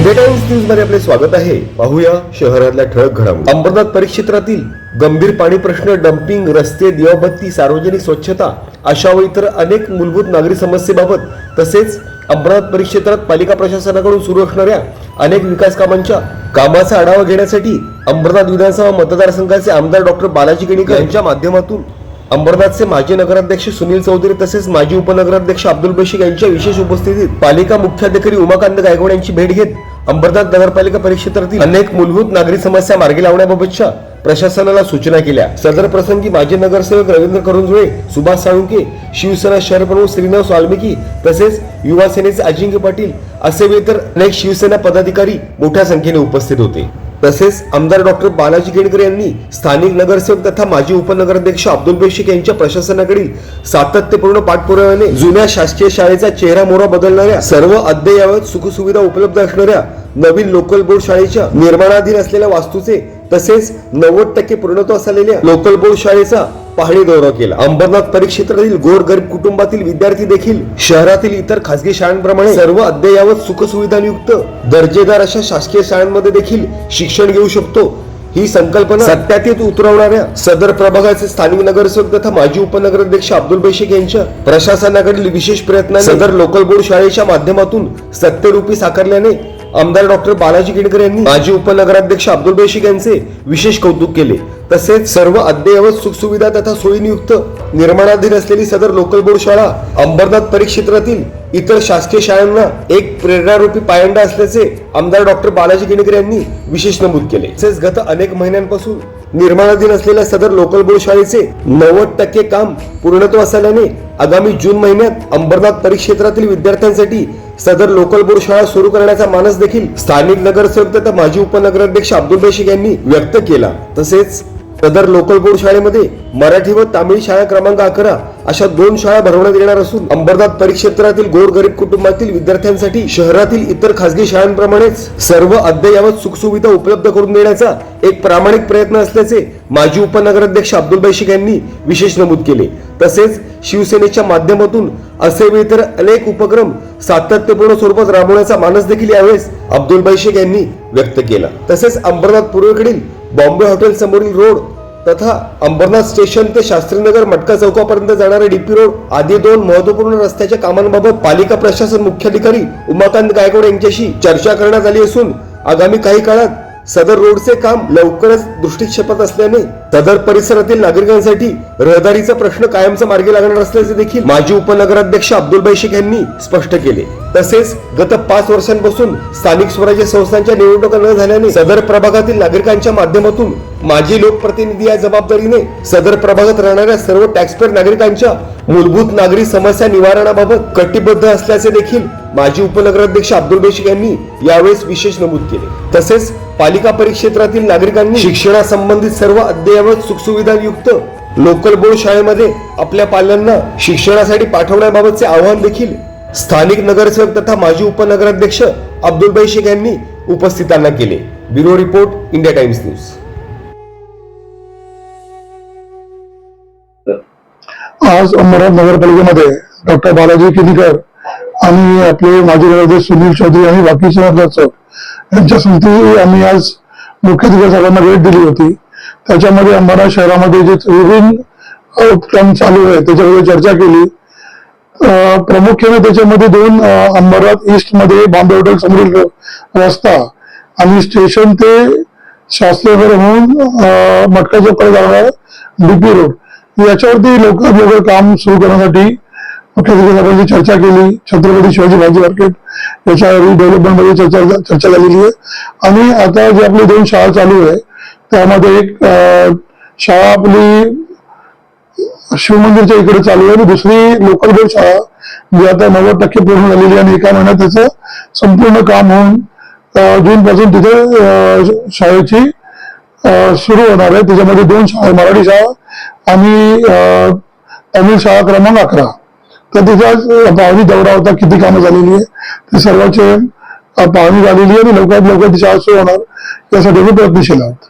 India times न्यूजमध्ये आपले स्वागत आहे. पाहूया शहरातल्या ठळक घडामोडी. अंबरनाथ परिक्षेत्रातील गंभीर पाणी प्रश्न डम्पिंग रस्ते दिवाबत्ती सार्वजनिक स्वच्छता अशा व इतर अनेक मूलभूत नागरी समस्येबाबत तसेच अंबरनाथ परिक्षेत्रात पालिका प्रशासनाकडून सुरू असणाऱ्या अनेक विकास कामांच्या कामाचा आढावा घेण्यासाठी अंबरनाथ विधानसभा मतदारसंघाचे आमदार डॉक्टर बालाजी केणीकर यांच्या माध्यमातून अंबरनाथचे माजी नगराध्यक्ष सुनील चौधरी तसेच माजी उपनगराध्यक्ष अब्दुल बशीक यांच्या विशेष उपस्थितीत पालिका मुख्याधिकारी उमाकांत गायकवाड यांची भेट घेत अंबरनाथ नगरपालिका परिक्षेत्रातील अनेक मूलभूत नागरी समस्या मार्गी लावण्याबाबतच्या प्रशासनाला सूचना केल्या. सदर प्रसंगी माजी नगरसेवक रवींद्र करुंजुळे सुभाष साळुंके शिवसेना शहर प्रमुख श्रीनिवास वाल्मिकी तसेच युवा सेनेचे अजिंक्य पाटील असे वे इतर अनेक शिवसेना पदाधिकारी मोठ्या संख्येने उपस्थित होते. तसेच आमदार डॉक्टर बालाजी केणकर यांनी स्थानिक नगरसेवक तथा माजी उपनगराध्यक्ष अब्दुल बेशिक यांच्या प्रशासनाकडील सातत्यपूर्ण पाठपुराव्याने जुन्या शासकीय शाळेचा चेहरा मोहरा बदलणाऱ्या सर्व अद्ययावत सुखसुविधा उपलब्ध असणाऱ्या नवीन लोकल बोर्ड शाळेच्या निर्माणाधीन असलेल्या वास्तूचे तसेच नव्वद टक्के पूर्णत्व असलेल्या लोकल बोर्ड शाळेचा पाहणी दौरा केला. अंबरनाथ परिक्षेत्रातील गोर गरीब कुटुंबातील विद्यार्थी देखील शहरातील इतर खासगी शाळांप्रमाणे सर्व अद्ययावत सुखसुविधांयुक्त दर्जेदार अशा शासकीय शाळांमध्ये देखील शिक्षण घेऊ शकतो. ही संकल्पना सत्यातीत उतरवणाऱ्या सदर प्रभागाचे स्थानिक नगरसेवक तथा माजी उपनगराध्यक्ष अब्दुल बेशेख यांच्या प्रशासनाकडील विशेष प्रयत्न सदर लोकल बोर्ड शाळेच्या माध्यमातून सत्यरूपी साकारल्याने आमदार डॉक्टर बालाजी केडकर यांनी माजी उपनगराध्यक्ष अब्दुल बेशिक यांचे विशेष कौतुक केले. तसेच सर्व अद्ययावत सुखसुविधा तथा सोयीनियुक्त निर्माणाधीन असलेली सदर लोकल बोर्ड शाळा अंबरनाथ परिक्षेत्रातील इतर शासकीय शाळांना एक प्रेरणारूपी पायंडा असल्याचे आमदार डॉक्टर बालाजी केणेकर यांनी विशेष नमूद केले. तसेच गत अनेक महिन्यांपासून निर्माणाधीन असलेल्या सदर लोकल बोर्ड शाळेचे नव्वद टक्के काम पूर्णत्व असल्याने आगामी जून महिन्यात अंबरनाथ परिक्षेत्रातील विद्यार्थ्यांसाठी सदर लोकल बोर्ड शाळा सुरू करण्याचा मानस देखील स्थानिक नगरसेवक तथा माजी उपनगराध्यक्ष अब्दुल बेशिक यांनी व्यक्त केला. तसेच सदर लोकल बोर्ड शाळेमध्ये मराठी व तामिळ शाळा क्रमांक अकरा अशा दोन शाळा भरवण्यात येणार असून अंबरनाथ परिक्षेत्रातील गोरगरीब कुटुंबातील विद्यार्थ्यांसाठी शहरातील इतर खासगी शाळांप्रमाणेच सर्व अद्ययावत सुखसुविधा उपलब्ध करून देण्याचा एक प्रामाणिक प्रयत्न असल्याचे माजी उपनगराध्यक्ष अब्दुल बैशिक यांनी विशेष नमूद केले. तसेच शिवसेनेच्या माध्यमातून असे इतर अनेक उपक्रम सातत्यपूर्ण स्वरूपात राबवण्याचा मानस देखील यावेळेस अब्दुल बैशिक यांनी व्यक्त केला. तसेच अंबरनाथ पूर्वेकडील बॉम्बे हॉटेल समोरील रोड तथा अंबरनाथ स्टेशन ते शास्त्रीनगर मटका चौकापर्यंत जाणारे डीपी रोड आदी दोन महत्त्वपूर्ण रस्त्याच्या कामांबाबत पालिका प्रशासन मुख्याधिकारी उमाकांत गायकवाड यांच्याशी चर्चा करण्यात आली असून आगामी काही काळात सदर रोडचे काम लवकरच दृष्टिक्षेपात असल्याने सदर परिसरातील नागरिकांसाठी रहदारीचा प्रश्न कायमचा मार्गी लागणार असल्याचे देखील माजी उपनगराध्यक्ष अब्दुल बैशिक यांनी स्पष्ट केले. तसेच गत पाच वर्षांपासून स्थानिक स्वराज्य संस्थांच्या निवडणुका न झाल्याने सदर प्रभागातील नागरिकांच्या माध्यमातून माजी लोकप्रतिनिधी या जबाबदारीने सदर प्रभागात राहणाऱ्या सर्व टॅक्सपेअर नागरिकांच्या मूलभूत नागरी समस्या निवारणाबाबत कटिबद्ध असल्याचे देखील माजी उपनगराध्यक्ष अब्दुल बेशिक यांनी यावेळेस विशेष नमूद केले. तसेच पालिका परिक्षेत्रातील नागरिकांनी शिक्षणासंबंधित सर्व अद्ययावत सुखसुविधायुक्त लोकल बोर्ड शाळेमध्ये आपल्या पाल्यांना शिक्षणासाठी पाठवण्याबाबतचे आवाहन देखील स्थानिक नगरसेवक तथा माजी उपनगराध्यक्ष अब्दुलबाई शेख यांनी उपस्थितांना केले. Bureau report India Times news. आज अंबरनाथ नगरपालिकेमध्ये डॉक्टर बालाजी किनीकर आणि आपले माजी नगराध्यक्ष सुनील चौधरी आणि बाकीचे सर यांच्या समिती आम्ही आज मुख्याधिकारी साहेबांना भेट दिली होती. त्याच्यामध्ये अंबरनाथ शहरामध्ये जे विभिन्न उपक्रम चालू आहे त्याच्यामध्ये चर्चा केली. प्रामुख्याने त्याच्यामध्ये दोन अंबारात ईस्टमध्ये बॉम्बे हॉटेल समोरील रस्ता आणि स्टेशन ते शास्त्रीनगर म्हणून अ, मटका जाणार डीपी रोड. याच्यावरती लवकर लवकर काम सुरू करण्यासाठी मुख्याधिकारी चर्चा केली. छत्रपती शिवाजी भाजी मार्केट याच्या डेव्हलपमेंटमध्ये चर्चा चर्चा झालेली आहे. आणि आता जे आपली दोन शाळा चालू आहे त्यामध्ये एक शाळा आपली शिवमंदिरच्या इकडे चालू आहे आणि दुसरी लोकल बोर्ड शाळा जी आता नव्वद टक्के पूर्ण झालेली आहे आणि एका महिन्यात त्याचं संपूर्ण काम होऊन जून पासून तिथे शाळेची सुरू होणार आहे. त्याच्यामध्ये दोन शाळा मराठी शाळा आणि तमिळ शाळा क्रमांक अकरा. तर त्याच्या पाहुणी दौरा होता किती कामं झालेली आहे. ते सर्वांचे पाहुणी झालेली आहे आणि लवकरात लवकर तिच्या शाळा होणार. यासाठी मी प्रयत्नशील आहोत.